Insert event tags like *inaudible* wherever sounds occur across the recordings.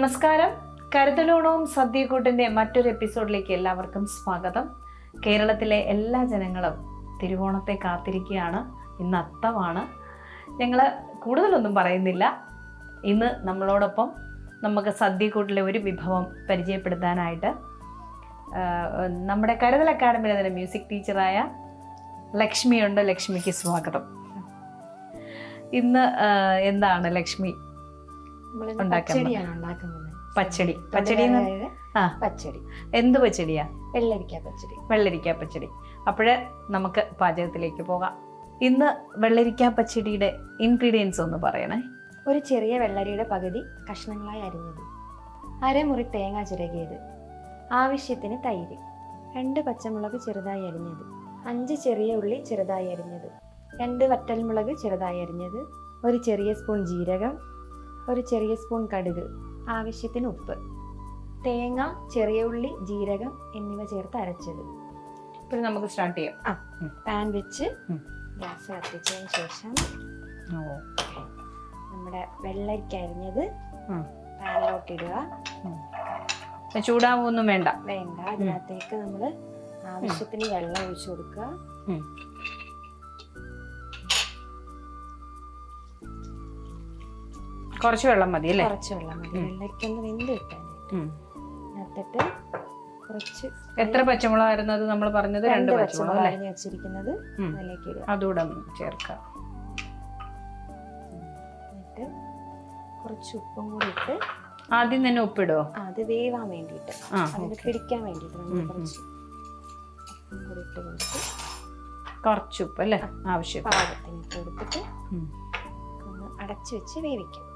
നമസ്കാരം. കരുതലോണവും സദ്യക്കൂട്ടിന്റെ മറ്റൊരു എപ്പിസോഡിലേക്ക് എല്ലാവർക്കും സ്വാഗതം. കേരളത്തിലെ എല്ലാ ജനങ്ങളും തിരുവോണത്തെ കാത്തിരിക്കുകയാണ്. ഇന്ന് അത്തമാണ് ഞങ്ങൾ കൂടുതലൊന്നും പറയുന്നില്ല. ഇന്ന് നമ്മളോടൊപ്പം നമുക്ക് സദ്യക്കൂട്ടിലെ ഒരു വിഭവം പരിചയപ്പെടുത്താനായിട്ട് നമ്മുടെ കരുതൽ അക്കാഡമിയിലെ തന്നെ മ്യൂസിക് ടീച്ചറായ ലക്ഷ്മിയുണ്ട്. ലക്ഷ്മിക്ക് സ്വാഗതം. ഇന്ന് എന്താണ് ലക്ഷ്മി? പച്ചടി പച്ചടി. പച്ചടി എന്ത് പച്ചടിയാ? വെള്ളരിക്ക പച്ചടി. വെള്ളരിക്ക പച്ചടി. അപ്പോഴ് നമുക്ക് പാചകത്തിലേക്ക് പോകാം. ഇന്ന് വെള്ളരിക്ക പച്ചടിയുടെ ഇൻഗ്രീഡിയൻസ് ഒന്ന് പറയണേ. ഒരു ചെറിയ വെള്ളരിയുടെ പകുതി കഷ്ണങ്ങളായി അരിഞ്ഞത്. അരമുറി തേങ്ങ ചിരകിയത്. ആവശ്യത്തിന് തൈര്. രണ്ട് പച്ചമുളക് ചെറുതായി അരിഞ്ഞത്. അഞ്ച് ചെറിയ ഉള്ളി ചെറുതായി അരിഞ്ഞത്. രണ്ട് വറ്റൽമുളക് ചെറുതായി അരിഞ്ഞത്. ഒരു ചെറിയ സ്പൂൺ ജീരകം. ഒരു ചെറിയ സ്പൂൺ കടുക് ആവശ്യത്തിന് ഉപ്പ് തേങ്ങ ചെറിയ ഉള്ളി ജീരകം എന്നിവ ചേർത്ത് അരച്ചത്. ഇപ്പോൾ നമുക്ക് സ്റ്റാർട്ട് ചെയ്യാം. ആ പാൻ വെച്ച്. ഗ്യാസ് കത്തിച്ചതിന് ശേഷം നമ്മുടെ വെള്ളരിക്ക അരിഞ്ഞത്. പാനിലോട്ട് ഇടുക. ചൂടാവൊന്നും വേണ്ട. വേണ്ട അതിനകത്തേക്ക് നമ്മൾ ആവശ്യത്തിന് വെള്ളം ഒഴിച്ചു കൊടുക്കുക. കുറച്ച് വെള്ളം മതി അല്ലേ? കുറച്ച് വെള്ളം മതി. വെന്ത്. അതിനകത്തിട്ട് കുറച്ച് എത്ര പച്ചമുളകായിരുന്നു അത് നമ്മൾ പറഞ്ഞത്? രണ്ട് പച്ചമുളക് പച്ചമുളക് അല്ലേ? അരിഞ്ഞ് വെച്ചിരിക്കുന്നത്. ഉം. അതിലേക്ക് ഇടുക. അതുകൂടെ ചേർക്കാം. എന്നിട്ട് കുറച്ച് ഉപ്പും കൂടി ഇട്ട് ആദ്യം തന്നെ ഉപ്പിടോ? അത് വേവാൻ വേണ്ടിയിട്ട്. അതിന് പിടിക്കാൻ വേണ്ടിയിട്ട് നമ്മൾ ഉം, ഉം. കുറച്ച് ഉപ്പും കൂടി ഇട്ട് കൊടുത്ത് കുറച്ച് ഉപ്പ് അല്ലേ ആവശ്യം പാകത്തിന് കൊടുത്തിട്ട് ഒന്ന് അടച്ചു വെച്ച് വേവിക്കും.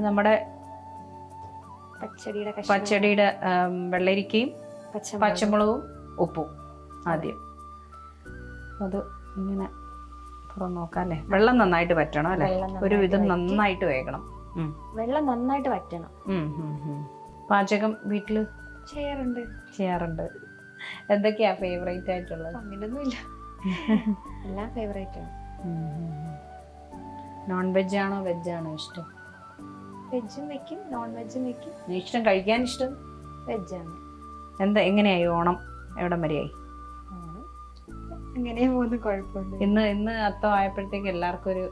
നമ്മുടെ പച്ചടിയുടെ പച്ചടിയുടെ വെള്ളരിക്കയും പച്ചമുളകും. ഉപ്പും ആദ്യം. അത് ഇങ്ങനെ തുറന്നു നോക്കാം അല്ലേ? വെള്ളം നന്നായിട്ട് പറ്റണം അല്ലേ? ഒരു വിധം നന്നായിട്ട് വേകണം. വെള്ളം നന്നായിട്ട് ഉം. പാചകം വീട്ടിൽ ചെയ്യാറുണ്ട്. ചെയ്യാറുണ്ട്. എന്തൊക്കെയാ ഫേവറേറ്റ് ആയിട്ടുള്ളത്? അങ്ങനെയൊന്നുമില്ല എല്ലാം ഫേവറേറ്റ് ആണ്. നോൺ വെജ് ആണോ വെജ് ആണോ ഇഷ്ടം? വെജും വെക്കും നോൺ വെജും വെക്കും. ഇഷ്ടം കഴിക്കാൻ ഇഷ്ടം? വെജാണ് എന്താ എങ്ങനെയായി ഓണം? എവിടം വരെയായി? അങ്ങനെ പോകുന്ന? കുഴപ്പമുണ്ട് ഇന്ന് ഇന്ന് അത്തം ആയപ്പോഴത്തേക്ക് എല്ലാവർക്കും ഒരു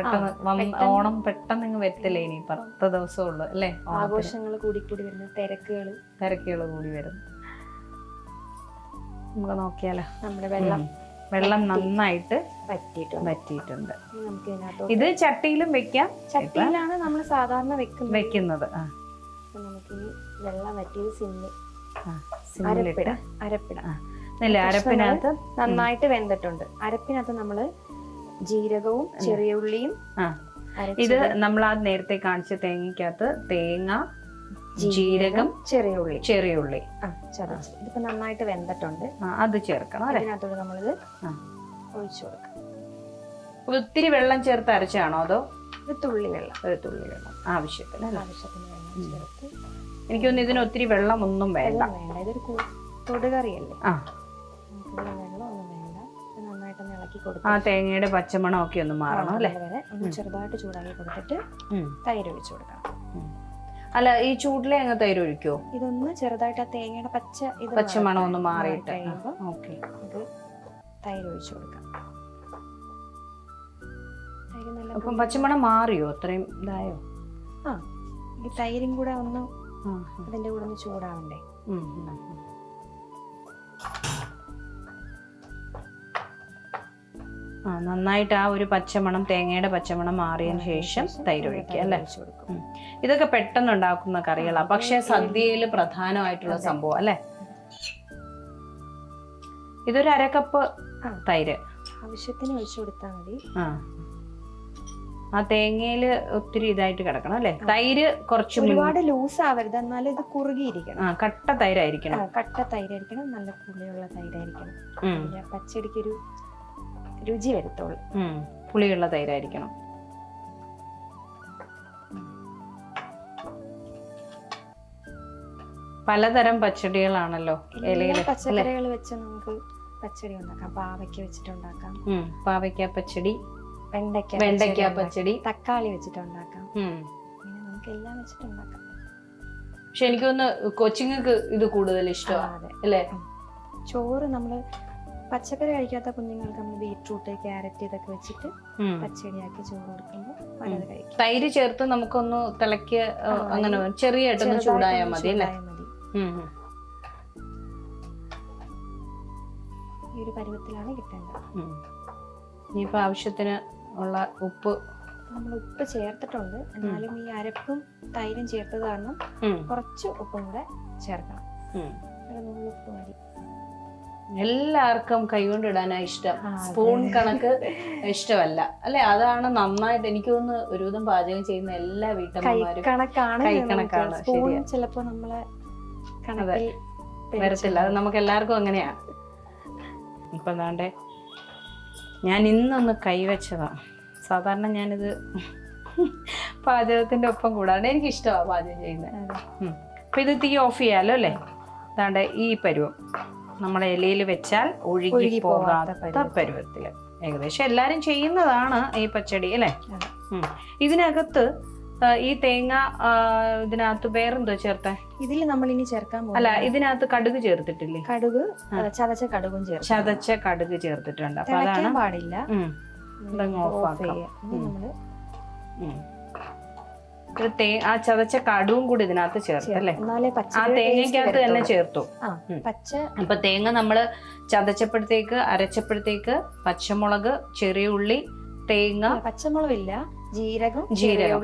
പെട്ടെന്ന് വന്ന് ഓണം പെട്ടെന്ന് ഇങ്ങ് വരത്തില്ലേ ഇനി പത്ത് ദിവസം ഉള്ളൂ അല്ലേ ആഘോഷങ്ങൾ കൂടി കൂടി വരുന്നു തിരക്കുകൾ തിരക്കുകൾ കൂടി വരും. നമുക്ക് നോക്കിയാലോ? നമ്മുടെ വെള്ളം വെള്ളം നന്നായിട്ട് വറ്റിയിട്ടുണ്ട് ഇതിനകത്തോട്ട് ഇത് ചട്ടിയിലും വെക്കാം. ചട്ടിയിലാണ് നമ്മൾ സാധാരണ വെക്കുന്നത്. വെക്കുന്നത് നമുക്ക് ഈ വെള്ളം വറ്റിയത് സിമ്മി അരപ്പിട അരപ്പിട. അരപ്പിനകത്ത് നന്നായിട്ട് വെന്തിട്ടുണ്ട്. അരപ്പിനകത്ത് നമ്മൾ ജീരകവും ചെറിയ ഉള്ളിയും ആ. ഇത് നമ്മൾ ആ നേരത്തെ കാണിച്ച തേങ്ങയ്ക്കകത്ത് തേങ്ങ ജീരകം ചെറിയ ഉള്ളി. ചെറിയ ഉള്ളി. ഇതിപ്പോ നന്നായിട്ട് വെന്തിട്ടുണ്ട്. അത് ചേർക്കണം അല്ലെ? ഇതിനകത്തോട് നമ്മളിത്. ഒഴിച്ചു കൊടുക്കാം. ഒത്തിരി വെള്ളം ചേർത്ത് അരച്ചാണോ അതോ? ഒരു തുള്ളി വെള്ളം. ഒരു തുള്ളി വെള്ളം. ആവശ്യത്തിന് ആവശ്യത്തിന് വെള്ളം ചേർത്ത്. എനിക്കൊന്നും ഇതിന് ഒത്തിരി വെള്ളം ഒന്നും വേണ്ട വേണ്ട. ഇതൊരു തൊടുകറിയല്ലേ? ആ. ഇത് ഇളക്കി ഇളക്കി ആ തേങ്ങയുടെ പച്ചമണം ഒക്കെ ഒന്ന് മാറണം അല്ലേ? ഒന്ന് ചെറുതായിട്ട് ചൂടാക്കി കൊടുത്തിട്ട്. തൈര് ഒഴിച്ചു കൊടുക്കണം. അല്ല ഈ ചൂടിലെ അങ്ങ് തൈര് ഒഴിക്കോ? ഇതൊന്ന് ചെറുതായിട്ട് ആ തേങ്ങയുടെ പച്ച ഇത് പച്ചമണം ഒന്ന് മാറി മാറിയിട്ട് ഓക്കെ. ഇത് തൈര് ഒഴിച്ചു കൊടുക്കാം. തൈര് നല്ല അപ്പം പച്ചമണം മാറിയോ? അത്രയും ഇതായോ? ആ ഈ തൈരും കൂടെ ഒന്ന് അതിന്റെ അതിന്റെ കൂടെ ഒന്ന് ചൂടാവണ്ടേ? നന്നായിട്ട് ആ ഒരു പച്ചമണം തേങ്ങയുടെ പച്ചമണം മാറിയതിന് ശേഷം തൈര് ഒഴിക്കുക അല്ലേ? ഇതൊക്കെ പെട്ടെന്ന് ഉണ്ടാക്കുന്ന കറികളാണ് പക്ഷെ സദ്യയിൽ പ്രധാനമായിട്ടുള്ള സംഭവം അല്ലേ? ഇതൊരു അരക്കപ്പ്. തൈര്. ആവശ്യത്തിന് ഒഴിച്ചു കൊടുത്താൽ മതി. ആ. ആ തേങ്ങയിൽ ഒത്തിരി ഇതായിട്ട് കിടക്കണം അല്ലേ? തൈര് കുറച്ച് ഒരുപാട് ലൂസ് ആവരുത് എന്നാലും ഇത് കുറുകിയിരിക്കണം. ആ കട്ട തൈരായിരിക്കണം. കട്ട തൈരായിരിക്കണം. നല്ല പുളിയുള്ള തൈരായിരിക്കണം. പച്ചടിക്കൊരു രുചി വരത്തുള്ളൂ പുളിയുള്ള തൈരായിരിക്കണം. പലതരം പച്ചടികളാണല്ലോ ഇലയിൽ പച്ചക്കറികൾ വെച്ച് നമുക്ക് പച്ചടി ഉണ്ടാക്കാം. പാവയ്ക്ക വെച്ചിട്ടുണ്ടാക്കാം. പാവയ്ക്ക പച്ചടി വെണ്ടയ്ക്ക വെണ്ടയ്ക്ക പച്ചടി. തക്കാളി വെച്ചിട്ടുണ്ടാക്കാം. നമുക്ക് എല്ലാം വെച്ചിട്ടുണ്ടാക്കാം. പക്ഷെ എനിക്കൊന്ന് കൊച്ചിങ്ങൾക്ക് ഇത് കൂടുതൽ ഇഷ്ടമാണ് അല്ലേ? ചോറ് നമ്മൾ പച്ചക്കറി കഴിക്കാത്ത കുഞ്ഞുങ്ങൾക്ക് നമ്മൾ ബീട്രൂട്ട് ക്യാരറ്റ് ഇതൊക്കെ വെച്ചിട്ട്. പച്ചടിയാക്കി ചോറ് കൊടുക്കുമ്പോൾ കഴിക്കും. തൈര് ചേർത്ത് നമുക്കൊന്ന് തിളക്കിയ ആ, അങ്ങനെ ചെറിയായിട്ടൊന്ന് ചൂടായാൽ മതി അല്ലേ. ഈ ഒരു പരുവത്തിലാണ് കിട്ടേണ്ടത്. ഇനിയിപ്പോ ആവശ്യത്തിന് ഉള്ള ഉപ്പ്. നമ്മൾ ഉപ്പ് ചേർത്തിട്ടുണ്ട്. എന്നാലും ഈ അരപ്പും തൈരും ചേർത്തത് കാരണം കുറച്ച് ഉപ്പും കൂടെ ചേർക്കണം. ഒരു ഉപ്പ് മതി. എല്ലാവർക്കും കൈകൊണ്ട് ഇടാനാണ് ഇഷ്ടം സ്പൂൺ കണക്ക് ഇഷ്ടമല്ല. അല്ലെ? അതാണ് നന്നായിട്ട് എനിക്ക് തോന്നുന്നു ഒരുവിധം പാചകം ചെയ്യുന്ന എല്ലാ വീട്ടമ്മമാരും ചിലപ്പോ നമ്മളെ കണക്കിൽ വരത്തില്ല. അത് നമുക്ക് എല്ലാവർക്കും അങ്ങനെയാ. ഇപ്പൊ എന്താണ്ട് ഞാൻ ഇന്നൊന്ന് കൈവച്ചതാ സാധാരണ ഞാനിത് പാചകത്തിന്റെ ഒപ്പം കൂടാണ്ട് എനിക്ക് ഇഷ്ടമാണ് പാചകം ചെയ്യുന്നത്. അപ്പൊ ഇത് തീ ഓഫ് ചെയ്യാലോ അല്ലേ? അതാണ്ട് ഈ പരുവം. നമ്മുടെ ഇലയിൽ വെച്ചാൽ ഒഴുകി പോകാത്ത പരുവത്തിൽ ഏകദേശം എല്ലാരും ചെയ്യുന്നതാണ് ഈ പച്ചടി അല്ലേ? ഇതിനകത്ത് ഈ തേങ്ങ ഇതിനകത്ത് വേറെന്തോ ചേർത്തേ? ഇതിൽ നമ്മൾ ഇനി ചേർക്കാൻ അല്ല ഇതിനകത്ത് കടുക് ചേർത്തിട്ടില്ലേ? കടുക് ചതച്ച കടുകും ചേർത്ത് ചതച്ച കടുക് ചേർത്തിട്ടുണ്ട്. അപ്പൊ അതാണ് പാടില്ല. ഓഫ് ആക്കാം. ഇത് തേ ആ ചതച്ച കടുവും കൂടി ഇതിനകത്ത് ചേർത്തല്ലേ അല്ലേ? ആ തേങ്ങക്കകത്ത് തേങ്ങയ്ക്കകത്ത് തന്നെ ചേർത്തു. പച്ച. അപ്പൊ തേങ്ങ നമ്മൾ ചതച്ചപ്പോഴത്തേക്ക് അരച്ചപ്പോഴത്തേക്ക് പച്ചമുളക് ചെറിയ ഉള്ളി തേങ്ങ പച്ചമുളകില്ല. ജീരകം ജീരകം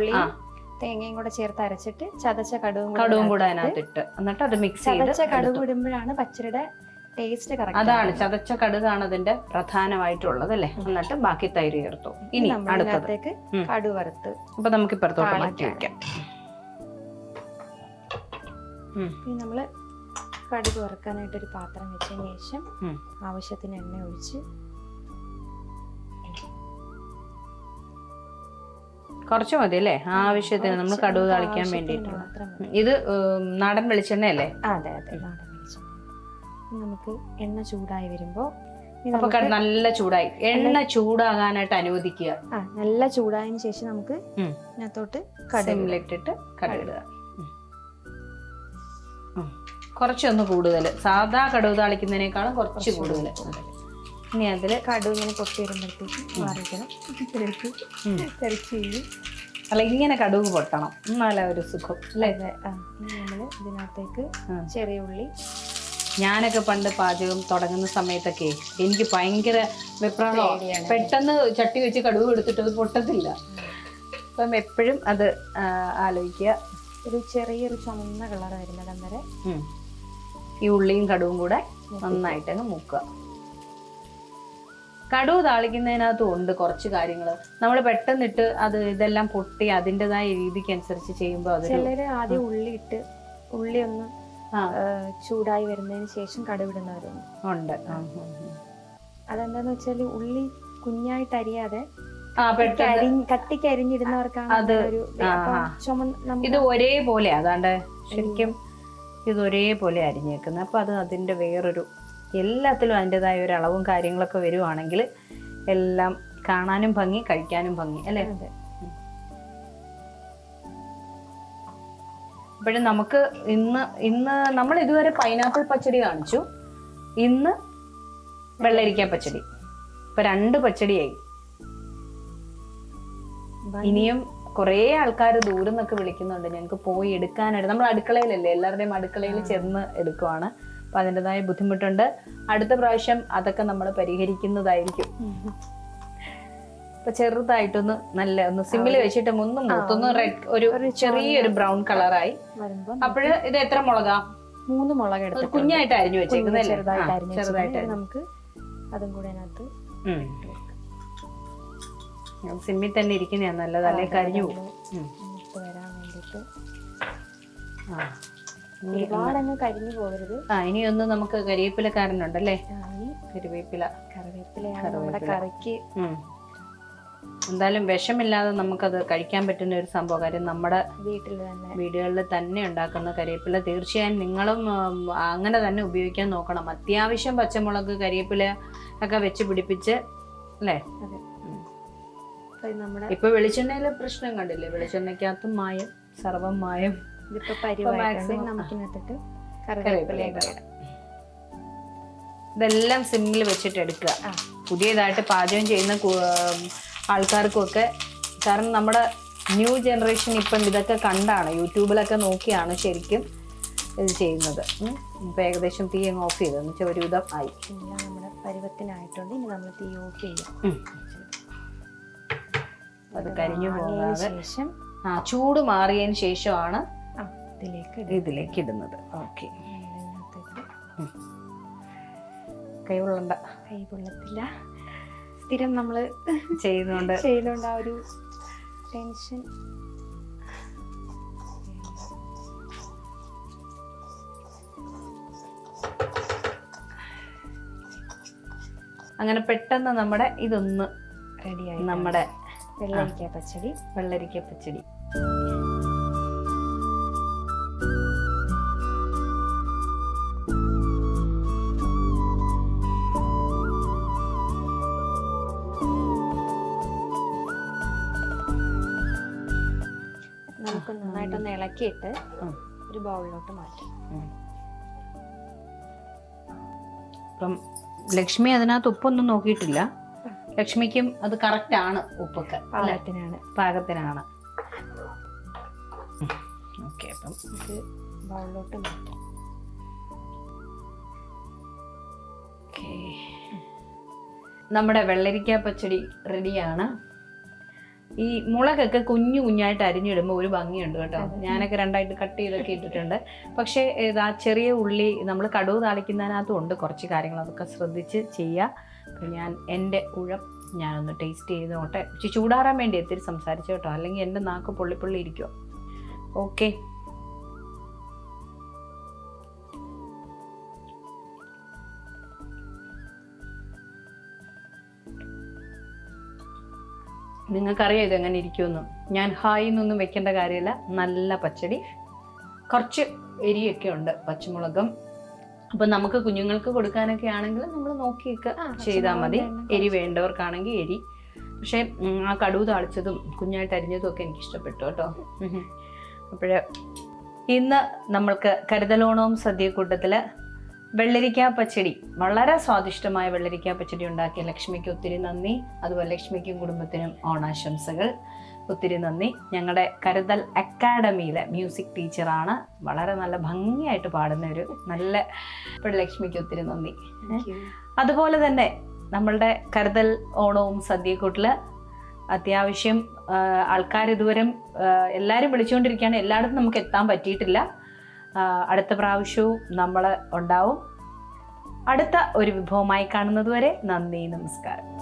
തേങ്ങയും കൂടെ ചേർത്ത് അരച്ചിട്ട് ചതച്ച കടുവും കൂടെ കടുവും കൂടെ അതിനകത്ത് അതിനകത്ത് ഇട്ട് എന്നിട്ട് അത് മിക്സ് ചതച്ച ചെയ്ത് കടുക് എടുത്തു. ഇടുമ്പോഴാണ് പച്ചടിയുടെ ടേസ്റ്റ് അതാണ് ചതച്ച കടുകാണ് അതിന്റെ പ്രധാനമായിട്ടുള്ളത് അല്ലേ എന്നിട്ട് ബാക്കി തൈര് ചേർത്തു. ഇനി. കടു വറുത്ത് അപ്പൊ നമുക്ക് ഇപ്പുറത്തോട്ട് മാറ്റി. വെക്കാം. നമ്മൾ കടുക് വറുക്കാനായിട്ട് ഒരു പാത്രം വെച്ചതിന് ശേഷം ആവശ്യത്തിന് എണ്ണ ഒഴിച്ച് കുറച്ച് മതി അല്ലേ? ആവശ്യത്തിന് നമ്മൾ കടുക് കളിക്കാൻ തളിക്കാൻ വേണ്ടിയിട്ടുള്ള. ഇത് നാടൻ വെളിച്ചെണ്ണയല്ലേ? അല്ലേ അതെ അതെ നാടൻ വെളിച്ചെണ്ണ നമുക്ക് എണ്ണ ചൂടായി വരുമ്പോൾ നല്ല ചൂടായി. എണ്ണ ചൂടാകാനായിട്ട് അനുവദിക്കുക. ആ നല്ല ചൂടായതിനു ശേഷം നമുക്ക് ഇതിനകത്തോട്ട് കടുക് കടയിടുക. കുറച്ചൊന്ന് കൂടുതൽ സാധാ കടുക് താളിക്കുന്നതിനേക്കാളും കുറച്ച് കൂടുതൽ ഇനി അതിൽ കടുക് ഇങ്ങനെ പൊട്ടി വരുമ്പോഴത്തേക്ക് മാറിക്കണം *laughs* അല്ല ഇങ്ങനെ കടുക് പൊട്ടണം. എന്നാലേ ഒരു സുഖം. അല്ലേ? നമ്മൾ ഇതിനകത്തേക്ക് ചെറിയ ഉള്ളി ഞാനൊക്കെ പണ്ട് പാചകം തുടങ്ങുന്ന സമയത്തൊക്കെ എനിക്ക് ഭയങ്കര വെപ്രാളോ. പെട്ടെന്ന് ചട്ടി വെച്ച് കടുവ് എടുത്തിട്ട് അത് പൊട്ടത്തില്ല. അപ്പം എപ്പോഴും അത് ആലോചിക്കുക. ഒരു ചെറിയൊരു ചുമന്ന കളർ വരുന്നിടം വരെ ഈ ഉള്ളിയും കടുവും കൂടെ നന്നായിട്ട് അങ്ങ് മുക്കുക. കടുവ് താളിക്കുന്നതിനകത്തും ഉണ്ട് കുറച്ച് കാര്യങ്ങൾ നമ്മൾ പെട്ടെന്നിട്ട് അത് ഇതെല്ലാം പൊട്ടി അതിന്റെതായ രീതിക്ക് അനുസരിച്ച് ചെയ്യുമ്പോൾ അത് ചിലര് ആദ്യം ഉള്ളി ഇട്ട് ഉള്ളി ഒന്ന് ചൂടായി വരുന്നതിന് ശേഷം കടുവിടുന്നവരുണ്ട്. ഉണ്ട്. അതെന്താന്ന് വെച്ചാൽ ഉള്ളി കുഞ്ഞായിട്ട് അരിയാതെ കട്ടിക്ക് അരിഞ്ഞിടുന്നവർക്കാണ് ഇത്. ഒരേപോലെ അതാണ്ട് ശരിക്കും ഇത് ഒരേപോലെ അരിഞ്ഞേക്കുന്നത്. അപ്പൊ അത് അതിന്റെ വേറൊരു എല്ലാത്തിലും അതിന്റെതായ ഒരു അളവും കാര്യങ്ങളൊക്കെ വരുവാണെങ്കിൽ എല്ലാം കാണാനും ഭംഗി കഴിക്കാനും ഭംഗി അല്ലേ? അപ്പോഴും നമുക്ക് ഇന്ന് ഇന്ന് നമ്മൾ ഇതുവരെ പൈനാപ്പിൾ പച്ചടി കാണിച്ചു. ഇന്ന് വെള്ളരിക്ക പച്ചടി. ഇപ്പൊ രണ്ട് പച്ചടിയായി. ഇനിയും കുറേ ആൾക്കാർ ദൂരം നിന്നൊക്കെ വിളിക്കുന്നുണ്ട്. ഞങ്ങൾക്ക് പോയി എടുക്കാനായിട്ട്. നമ്മൾ അടുക്കളയിലല്ലേ എല്ലാവരുടെയും അടുക്കളയിൽ ചെന്ന് എടുക്കുവാണ്. അപ്പൊ അതിന്റെതായ ബുദ്ധിമുട്ടുണ്ട്. അടുത്ത പ്രാവശ്യം അതൊക്കെ നമ്മൾ പരിഹരിക്കുന്നതായിരിക്കും. ചെറുതായിട്ടൊന്ന് നല്ല ഒന്ന് സിമ്മിൽ വെച്ചിട്ട് മുന്നും മൂത്തൊന്ന് റെഡ് ഒരു ചെറിയൊരു ബ്രൗൺ കളറായി അപ്പോഴ് ഇത് എത്ര മുളകാ? മൂന്ന് മുളക് എടുത്ത് കുഞ്ഞായിട്ട് അരിഞ്ഞു വെച്ചേക്കുന്നത് ചെറുതായിട്ട്. നമുക്ക് അതും കൂടെ അതിനകത്ത് സിമ്മിൽ തന്നെ ഇരിക്കുന്ന നല്ലത്. കരിഞ്ഞു പോകും വരാൻ വേണ്ടിട്ട് ആ. ഇനി ഒരുപാട് കരിഞ്ഞു പോകരുത്. ആ ഇനി ഒന്ന് നമുക്ക് കരിവേപ്പിലക്കാരനുണ്ടല്ലേ ആ, ഇനി കരിവേപ്പില. കറിവേപ്പില. നമ്മുടെ കറിക്ക്. എന്തായാലും വിഷമില്ലാതെ നമുക്കത് കഴിക്കാൻ പറ്റുന്ന ഒരു സംഭവം. കാര്യം നമ്മുടെ വീട്ടിൽ തന്നെ. വീടുകളിൽ തന്നെ ഉണ്ടാക്കുന്ന കരിവേപ്പില തീർച്ചയായും നിങ്ങളും അങ്ങനെ തന്നെ ഉപയോഗിക്കാൻ നോക്കണം. അത്യാവശ്യം പച്ചമുളക് കരിവേപ്പില ഒക്കെ വെച്ച് പിടിപ്പിച്ച് അല്ലേ? ഇപ്പൊ വെളിച്ചെണ്ണയിലെ പ്രശ്നം കണ്ടില്ലേ? വെളിച്ചെണ്ണയ്ക്കകത്തും മായം സർവം മായം. ഇതിപ്പോ നമുക്കിനകത്തിട്ട് കറിവേപ്പില ഇതെല്ലാം സിമ്മിൽ വെച്ചിട്ട് എടുക്കുക. പുതിയതായിട്ട് പാചകം ചെയ്യുന്ന കു- ആൾക്കാർക്കൊക്കെ. കാരണം നമ്മുടെ ന്യൂ ജനറേഷൻ ഇപ്പം ഇതൊക്കെ കണ്ടാണ് യൂട്യൂബിലൊക്കെ നോക്കിയാണ് ശരിക്കും ഇത് ചെയ്യുന്നത്. ഇപ്പം ഏകദേശം തീ അങ്ങ് ഓഫ് ചെയ്തു. എന്ന് വെച്ചാൽ ഒരുവിധം ആയി. നമ്മുടെ പരുവത്തിനായിട്ടുണ്ട്. ഇനി നമ്മൾ തീ ഓഫ് ചെയ്യാം. അത് കരിഞ്ഞു പോകുന്നതിന് ശേഷം ആ ചൂട് മാറിയതിന് ശേഷമാണ് ഇതിലേക്ക് ഇതിലേക്ക് ഇടുന്നത്. ഓക്കെ. കൈ കൊള്ളണ്ട കൈ കൊള്ളത്തില്ല സ്ഥിരം നമ്മൾ ചെയ്യുന്നുണ്ട്. ചെയ്യുന്നുണ്ട് ആ ഒരു ടെൻഷൻ. അങ്ങനെ പെട്ടെന്ന് നമ്മുടെ ഇതൊന്ന് റെഡിയായി. നമ്മുടെ വെള്ളരിക്ക പച്ചടി. വെള്ളരിക്ക പച്ചടി. നമുക്ക് നന്നായിട്ടൊന്ന് ഇളക്കിയിട്ട് ഒരു ബൗളിലോട്ട് മാറ്റാം. ഇപ്പം ലക്ഷ്മി അതിനകത്ത് ഉപ്പൊന്നും നോക്കിയിട്ടില്ല. ലക്ഷ്മിക്കും അത് കറക്റ്റ് ആണ് ഉപ്പൊക്കെ? പാകത്തിനാണ്. പാകത്തിനാണ്. ഓക്കെ അപ്പം ബൗളിലോട്ട് മാറ്റാം. നമ്മുടെ വെള്ളരിക്ക പച്ചടി റെഡിയാണ് ഈ മുളകൊക്കെ കുഞ്ഞു കുഞ്ഞായിട്ട് അരിഞ്ഞിടുമ്പോൾ ഒരു ഭംഗിയുണ്ട് കേട്ടോ. ഞാനൊക്കെ രണ്ടായിട്ട് കട്ട് ചെയ്തൊക്കെ ഇട്ടിട്ടുണ്ട്. പക്ഷേ ഇതാ ചെറിയ ഉള്ളി നമ്മൾ കടുവ് താളിക്കുന്നതിനകത്തും ഉണ്ട് കുറച്ച് കാര്യങ്ങൾ അതൊക്കെ ശ്രദ്ധിച്ച് ചെയ്യുക ഞാൻ എന്റെ ഉഴം ഞാനൊന്ന് ടേസ്റ്റ് ചെയ്ത് നോട്ടെ ചൂടാറാൻ വേണ്ടി എത്തിരി സംസാരിച്ചു കേട്ടോ. അല്ലെങ്കിൽ എന്റെ നാക്ക് പൊള്ളിപ്പൊള്ളി പൊള്ളി ഇരിക്കുമോ ഓക്കെ. നിങ്ങൾക്കറിയാം ഇതെങ്ങനെ ഇരിക്കുമെന്ന്. ഞാൻ ഹായ് എന്നൊന്നും വെക്കേണ്ട കാര്യമില്ല. നല്ല പച്ചടി. കുറച്ച് എരിയൊക്കെ ഉണ്ട് പച്ചമുളകും. അപ്പം നമുക്ക് കുഞ്ഞുങ്ങൾക്ക് കൊടുക്കാനൊക്കെ ആണെങ്കിൽ നമ്മൾ നോക്കിയൊക്കെ ചെയ്താൽ മതി. എരി വേണ്ടവർക്കാണെങ്കിൽ എരി. പക്ഷേ ആ കടുവ് താളിച്ചതും കുഞ്ഞായിട്ട് അരിഞ്ഞതും ഒക്കെ എനിക്ക് ഇഷ്ടപ്പെട്ടു കേട്ടോ അപ്പോഴേ ഇന്ന് നമ്മൾക്ക് കരുതലോണവും സദ്യക്കൂട്ടത്തിൽ വെള്ളരിക്ക പച്ചടി. വളരെ സ്വാദിഷ്ടമായ വെള്ളരിക്ക പച്ചടി ഉണ്ടാക്കിയ ലക്ഷ്മിക്ക് ഒത്തിരി നന്ദി. അതുപോലെ ലക്ഷ്മിക്കും കുടുംബത്തിനും ഓണാശംസകൾ. ഒത്തിരി നന്ദി. ഞങ്ങളുടെ കരുതൽ അക്കാഡമിയിലെ മ്യൂസിക് ടീച്ചറാണ്. വളരെ നല്ല ഭംഗിയായിട്ട് പാടുന്ന ഒരു നല്ല ഇപ്പോൾ ലക്ഷ്മിക്ക് ഒത്തിരി നന്ദി. അതുപോലെ തന്നെ നമ്മളുടെ കരുതൽ ഓണവും സദ്യക്കൂട്ടിൽ അത്യാവശ്യം ആൾക്കാർ ഇതുവരെ എല്ലാവരും വിളിച്ചുകൊണ്ടിരിക്കുകയാണ് എല്ലായിടത്തും നമുക്ക് എത്താൻ പറ്റിയിട്ടില്ല. അടുത്ത പ്രാവശ്യവും നമ്മൾ ഉണ്ടാവും. അടുത്ത ഒരു വിഭവമായി കാണുന്നതുവരെ നന്ദി നമസ്കാരം.